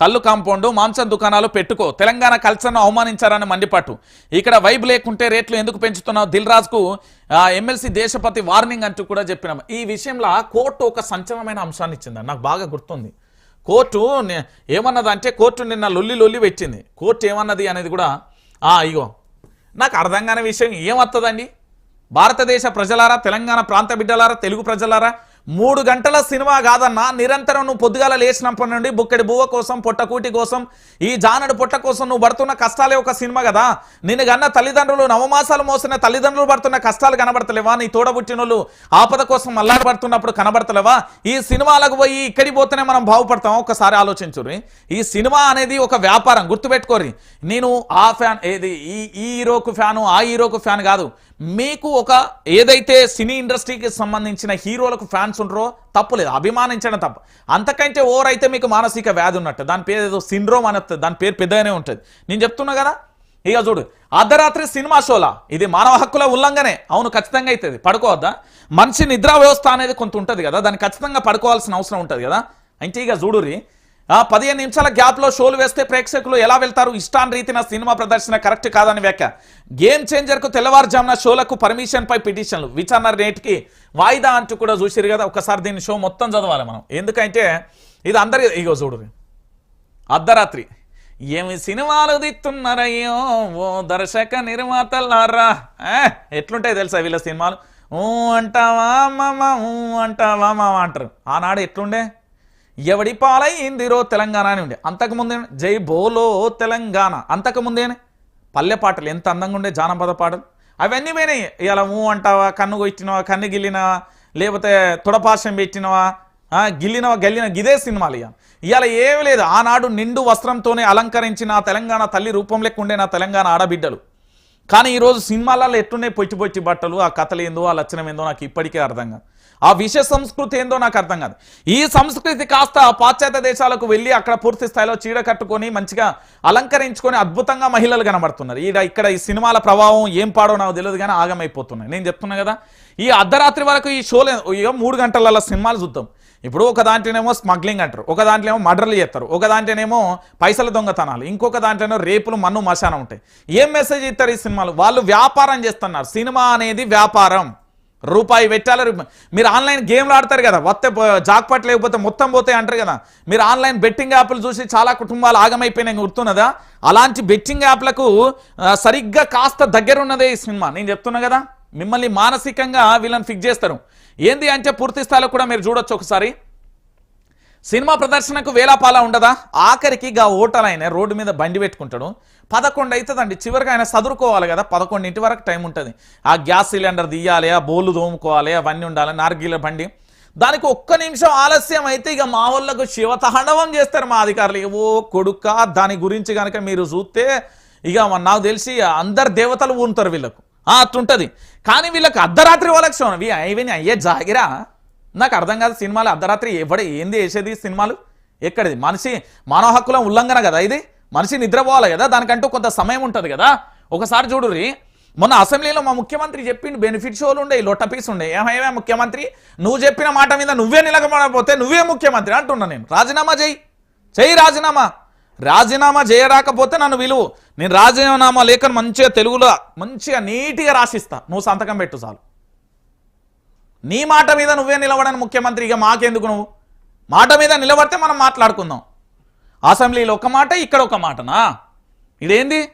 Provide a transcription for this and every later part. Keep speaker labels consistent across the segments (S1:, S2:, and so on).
S1: కళ్ళు కాంపౌండ్ మాంసం దుకాణాలు పెట్టుకో. తెలంగాణ కల్చర్ను అవమానించారని మండిపట్టు. ఇక్కడ వైబ్ లేకుంటే రేట్లు ఎందుకు పెంచుతున్నావు? దిల్రాజ్కు ఎమ్మెల్సీ దేశపతి వార్నింగ్ అంటూ కూడా చెప్పినాం. ఈ విషయంలో కోర్టు ఒక సంచలనమైన అంశాన్ని ఇచ్చింది. నాకు బాగా గుర్తుంది. కోర్టు ఏమన్నది ఏమన్నదంటే కోర్టు నిన్న లొల్లి లొల్లి పెట్టింది. కోర్టు ఏమన్నది అనేది కూడా ఆ ఇగో నాకు అర్థం కాని విషయం ఏమవుతుందండి భారతదేశ ప్రజలారా తెలంగాణ ప్రాంత బిడ్డలారా తెలుగు ప్రజలారా మూడు గంటల సినిమా కాదన్నా నిరంతరం నువ్వు పొద్దుగాల లేచినప్పటి నుండి బుక్కడి బువ్వ కోసం పొట్టకూటి కోసం ఈ జానడు పొట్ట కోసం నువ్వు పడుతున్న కష్టాలే ఒక సినిమా కదా. నిన్ను కన్న తల్లిదండ్రులు నవమాసాలు మోసిన తల్లిదండ్రులు పడుతున్న కష్టాలు కనబడతలేవా? నీ తోడబుట్టినోళ్ళు ఆపద కోసం అల్లాడబడుతున్నప్పుడు కనబడతలేవా? ఈ సినిమాలకు పోయి ఇక్కడికి పోతేనే మనం బాగుపడతాం ఒకసారి ఆలోచించుర్రి. ఈ సినిమా అనేది ఒక వ్యాపారం గుర్తుపెట్టుకోర్రి. నేను ఆ ఫ్యాన్ ఏది ఈ ఈ హీరోకు ఫ్యాను ఆ హీరోకు ఫ్యాన్ కాదు. మీకు ఒక ఏదైతే సినీ ఇండస్ట్రీకి సంబంధించిన హీరోలకు ఫ్యాన్ ఫ్యాన్స్ ఉంటారో తప్పులేదు అభిమానించడం తప్పు. అంతకంటే ఓవర్ అయితే మీకు మానసిక వ్యాధి ఉన్నట్టు. దాని పేరు ఏదో సిండ్రోమ్ అని దాని పేరు పెద్దగానే ఉంటుంది. నేను చెప్తున్నా కదా? ఇక చూడు అర్ధరాత్రి సినిమా షోలా? ఇది మానవ హక్కుల ఉల్లంఘనే. అవును ఖచ్చితంగా అవుతుంది. పడుకోవద్దా? మనిషి నిద్రా వ్యవస్థ అనేది కొంత ఉంటుంది కదా దాన్ని ఖచ్చితంగా పడుకోవాల్సిన అవసరం ఉంటుంది కదా? అంటే ఇక చూడురి పదిహేను నిమిషాల గ్యాప్లో షోలు వేస్తే ప్రేక్షకులు ఎలా వెళ్తారు? ఇష్టాన్ రీతిన సినిమా ప్రదర్శన కరెక్ట్ కాదని వ్యాఖ్య. గేమ్ చేంజర్కు తెల్లవారుజామున షోలకు పర్మిషన్పై పిటిషన్లు. విచారణ రేట్కి వాయిదా అంటూ కూడా చూసిరు కదా. ఒకసారి దీన్ని షో మొత్తం చదవాలి మనం. ఎందుకంటే ఇది అందరి ఇగో చూడు. అర్ధరాత్రి. ఏమి సినిమాలు దిత్తున్నారయ్యో? ఓ దర్శక నిర్మాతలారా. ఎట్లుంటాయి తెలుసా వీళ్ళ సినిమాలు? ఊ అంటావా మామ? ఊ అంటావా మామ? అంటారు. ఆనాడు ఎట్లుండే? ఎవడి పాలైందిరో తెలంగాణ అని ఉండే. అంతకుముందే జై బోలో తెలంగాణ. అంతకుముందేనే? పల్లె పాటలు ఎంత అందంగా ఉండే జానపద పాటలు. అవన్నీ పోయినాయి. ఇలా ఊ అంటావా కన్ను కొట్టినవా కన్ను గిల్లినవా లేకపోతే తుడపాశం పెట్టినవా గిల్లినవా గల్లిన గిదే సినిమాలు ఇక ఇవాళ ఏమీ లేదు. ఆనాడు నిండు వస్త్రంతోనే అలంకరించిన తెలంగాణ తల్లి రూపం లెక్క ఉండే నా తెలంగాణ ఆడబిడ్డలు. కానీ ఈరోజు సినిమాలలో ఎట్టున్నాయి పొచ్చి పొచ్చి బట్టలు? ఆ కథలు ఏందో ఆ లక్షణం ఏందో నాకు ఇప్పటికే అర్థం కాదు ఆ విష సంస్కృతి ఏందో నాకు అర్థం కాదు. ఈ సంస్కృతి కాస్త పాశ్చాత్య దేశాలకు వెళ్ళి అక్కడ పూర్తి స్థాయిలో చీడ కట్టుకొని మంచిగా అలంకరించుకొని అద్భుతంగా మహిళలు కనబడుతున్నారు. ఈడ ఇక్కడ ఈ సినిమాల ప్రభావం ఏం పాడో నాకు తెలియదు కానీ ఆగమైపోతున్నాయి. నేను చెప్తున్నా కదా ఈ అర్ధరాత్రి వరకు ఈ షోలు ఇక మూడు గంటల సినిమాలు చూద్దాం. ఇప్పుడు ఒక దాంట్లోనేమో స్మగ్లింగ్ అంటారు ఒక దాంట్లో మర్డర్లు చేస్తారు ఒక దాంట్లోనేమో పైసల దొంగతనాలు ఇంకొక దాంట్లోనేమో రేపులు మన్ను మశానం ఉంటాయి. ఏం మెసేజ్ ఇస్తారు ఈ సినిమాలు? వాళ్ళు వ్యాపారం చేస్తున్నారు. సినిమా అనేది వ్యాపారం. రూపాయి పెట్టాలి మీరు ఆన్లైన్ గేమ్లు ఆడతారు కదా వస్తే జాక్పాట్ లేకపోతే మొత్తం పోతే అంటారు కదా. మీరు ఆన్లైన్ బెట్టింగ్ యాప్లు చూసి చాలా కుటుంబాలు ఆగమైపోయినాయి గుర్తున్నదా? అలాంటి బెట్టింగ్ యాప్లకు సరిగ్గా కాస్త దగ్గర ఉన్నదే ఈ సినిమా. నేను చెప్తున్నా కదా మిమ్మల్ని మానసికంగా వీళ్ళని ఫిక్స్ చేస్తారు. ఏంది అంటే పూర్తి స్థాయిలో కూడా మీరు చూడొచ్చు ఒకసారి. సినిమా ప్రదర్శనకు వేలాపాల ఉండదా? ఆఖరికి గా ఓటర్ ఆయన రోడ్డు మీద బండి పెట్టుకుంటాడు. పదకొండు అవుతుందండి చివరికి ఆయన చదువుకోవాలి కదా. పదకొండింటి వరకు టైం ఉంటుంది. ఆ గ్యాస్ సిలిండర్ తీయాలి ఆ బోళ్ళు తోముకోవాలి అవన్నీ ఉండాలి నార్గీల బండి. దానికి ఒక్క నిమిషం ఆలస్యం అయితే ఇక మా వాళ్ళకు శివతాండవం చేస్తారు మా అధికారులు. ఓ కొడుక దాని గురించి కనుక మీరు చూస్తే ఇక నాకు తెలిసి అందరు దేవతలు ఊరుతారు వీళ్ళకు. అట్టుంటుంది. కానీ వీళ్ళకి అర్ధరాత్రి వాళ్ళకి సోనవి ఇవన్నీ అయ్యే జాగిరా. నాకు అర్థం కాదు సినిమాలు. అర్ధరాత్రి ఎవడ ఏంది వేసేది సినిమాలు? ఎక్కడిది? మనిషి మానవ హక్కుల ఉల్లంఘన కదా ఇది? మనిషి నిద్రపోవాలి కదా? దానికంటూ కొంత సమయం ఉంటుంది కదా? ఒకసారి చూడురి మొన్న అసెంబ్లీలో మా ముఖ్యమంత్రి చెప్పిండు బెనిఫిట్ షోలు ఉండే లొట్ట పీస్ ఉండే. ఏమేమే ముఖ్యమంత్రి? నువ్వు చెప్పిన మాట మీద నువ్వే నిలకమకపోతే నువ్వే ముఖ్యమంత్రి అంటున్నా నేను. రాజీనామా చేయి. చేయి రాజీనామా. రాజీనామా చేయరాకపోతే నన్ను విలువు. నేను రాజీనామా లేఖను మంచిగా తెలుగులో మంచిగా నీట్గా రాసిస్తా. నువ్వు సంతకం పెట్టు చాలు. నీ మాట మీద నువ్వే నిలబడని ముఖ్యమంత్రి ఇక మాకెందుకు నువ్వు? మాట మీద నిలబడితే మనం మాట్లాడుకుందాం. అసెంబ్లీలో ఒక మాట ఇక్కడ ఒక మాటనా? ఇదేంది?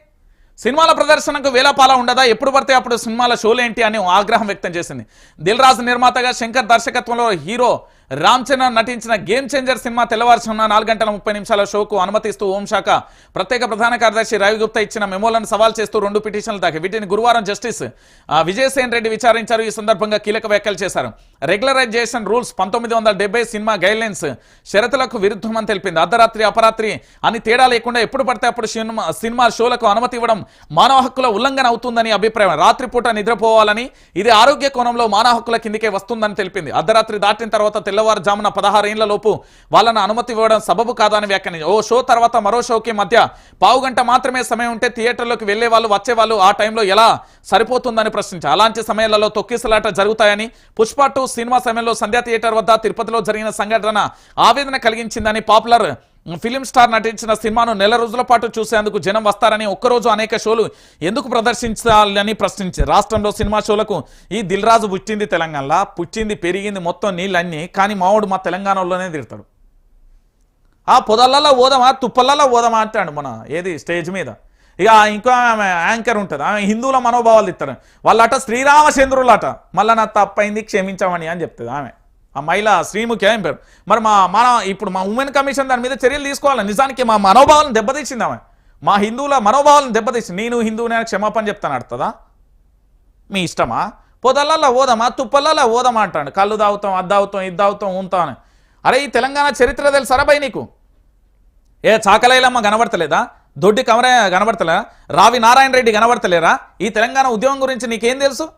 S1: సినిమాల ప్రదర్శనకు వేలపాల ఉండదా? ఎప్పుడు పడితే అప్పుడు సినిమాల షోలేంటి అని ఆగ్రహం వ్యక్తం చేసింది. దిల్ రాజు నిర్మాతగా శంకర్ దర్శకత్వంలో హీరో రామ్ చరణ్ నటించిన గేమ్ చేంజర్ సినిమా తెల్లవారుసున్న నాలుగు గంటల ముప్పై నిమిషాల షోకు అనుమతిస్తూ హోంశాఖ ప్రత్యేక ప్రధాన కార్యదర్శి రవిగుప్తా ఇచ్చిన మెమోలను సవాల్ చేస్తూ రెండు పిటిషన్లు దాకా. వీటిని గురువారం జస్టిస్ ఆ, విజయసేన్ రెడ్డి విచారించారు. ఈ సందర్భంగా కీలక వ్యాఖ్యలు చేశారు. రెగ్యులరైజేషన్ రూల్స్ పంతొమ్మిది వందల డెబ్బై సినిమా గైడ్లైన్స్ షరతులకు విరుద్ధమని తెలిపింది. అర్ధరాత్రి అపరాత్రి అని తేడా లేకుండా ఎప్పుడు పడితే అప్పుడు సినిమా సినిమా షోలకు అనుమతి ఇవ్వడం మానవ హక్కుల ఉల్లంఘన అవుతుందని అభిప్రాయం. రాత్రిపూట నిద్రపోవాలని ఇది ఆరోగ్య కోణంలో మానవ హక్కుల కిందికే వస్తుందని తెలిపింది. అర్ధరాత్రి దాటిన తర్వాత తెల్లవారుజామున పదహారు ఏళ్ళ లోపు అనుమతి ఇవ్వడం సబబు కాదని వ్యాఖ్యానించి ఓ షో తర్వాత మరో షోకి మధ్య పావు గంట మాత్రమే సమయం ఉంటే థియేటర్లోకి వెళ్ళే వాళ్ళు వచ్చే వాళ్ళు ఆ టైంలో ఎలా సరిపోతుందని ప్రశ్నించారు. అలాంటి సమయాలలో తొక్కిసలాట జరుగుతాయని పుష్ప టూ సినిమా సమయంలో సంధ్యా థియేటర్ వద్ద తిరుపతిలో జరిగిన సంఘటన ఆవేదన కలిగించిందని పాపులర్ ఫిలిం స్టార్ నటించిన సినిమాను నెల రోజుల పాటు చూసేందుకు జనం వస్తారని ఒక్కరోజు అనేక షోలు ఎందుకు ప్రదర్శించాలని ప్రశ్నించి రాష్ట్రంలో సినిమా షోలకు ఈ దిల్ రాజు పుట్టింది తెలంగాణలో పుట్టింది పెరిగింది మొత్తం నీళ్ళన్నీ కానీ మావాడు మా తెలంగాణలోనే తిడతాడు. ఆ పొదలలో ఓదమా తుప్పలలో ఓదమా అంటాడు మన ఏది స్టేజ్ మీద. ఇక ఇంకో ఆమె యాంకర్ ఉంటుంది ఆమె హిందువుల మనోభావాలు ఇస్తారు వాళ్ళట శ్రీరామచంద్రులట మళ్ళా నా తప్పైంది క్షమించమని అని చెప్తుంది ఆమె. ఆ మహిళ శ్రీముఖి ఏం పేరు? మరి మా మన ఇప్పుడు మా ఉమెన్ కమిషన్ దాని మీద చర్యలు తీసుకోవాలి. నిజానికి మా మనోభావాలను దెబ్బతీసింది ఆమె. మా హిందువుల మనోభావాలను దెబ్బతీసింది. నేను హిందువునే క్షమాపణ చెప్తాను అడుతుందా మీ ఇష్టమా? పొదలల్లో ఓదమా తుప్పలల్లో ఓదమా అంటాడు. కళ్ళు తాగుతాం అది తాగుతాం ఇది తాగుతాం ఉంటాం అని. అరే ఈ తెలంగాణ చరిత్ర తెలుసారా బై నీకు? ఏ చాకలైలమ్మ కనబడతలేదా? దొడ్డి కమరే కనబడతలేరా రావి నారాయణ రెడ్డి కనబడతలేరా? ఈ తెలంగాణ ఉద్యమం గురించి నీకేం తెలుసు?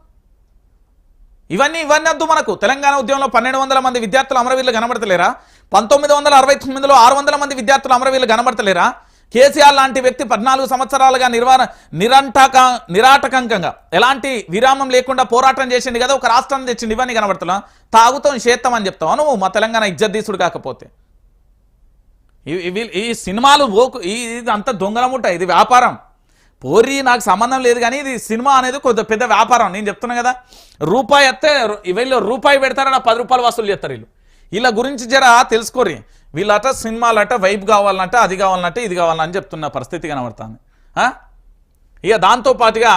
S1: ఇవన్నీ ఇవన్నీ వద్దు మనకు. తెలంగాణ ఉద్యమంలో పన్నెండు వందల మంది విద్యార్థులు అమరవీరులు కనబడతలేరా? పంతొమ్మిది వందల అరవై తొమ్మిదిలో ఆరు వందల మంది విద్యార్థులు అమరవీరులు కనబడతలేరా? కేసీఆర్ లాంటి వ్యక్తి పద్నాలుగు సంవత్సరాలుగా నిర్వహణ నిరంటక నిరాటకంకంగా ఎలాంటి విరామం లేకుండా పోరాటం చేసింది కదా ఒక రాష్ట్రం తెచ్చింది ఇవన్నీ కనబడతలా? తాగుతాం చేస్తాం అని చెప్తావు? నువ్వు మా తెలంగాణ ఇజ్జద్దీసుడు కాకపోతే. ఇవి- ఈ సినిమాలు ఓకు ఈ- ఇది అంత దొంగలముట ఇది వ్యాపారం. పోరి నాకు సంబంధం లేదు కానీ ఇది సినిమా అనేది కొద్ది పెద్ద వ్యాపారం. నేను చెప్తున్నా కదా రూపాయి వస్తే వీళ్ళు రూపాయి పెడతారని పది రూపాయలు వసూలు చేస్తారు వీళ్ళు. వీళ్ళ గురించి జర తెలుసుకోరి. వీళ్ళట సినిమాలట వైబ్ కావాలంటే అది కావాలంటే ఇది కావాలని చెప్తున్న పరిస్థితి కనబడుతుంది. ఇక దాంతో పాటుగా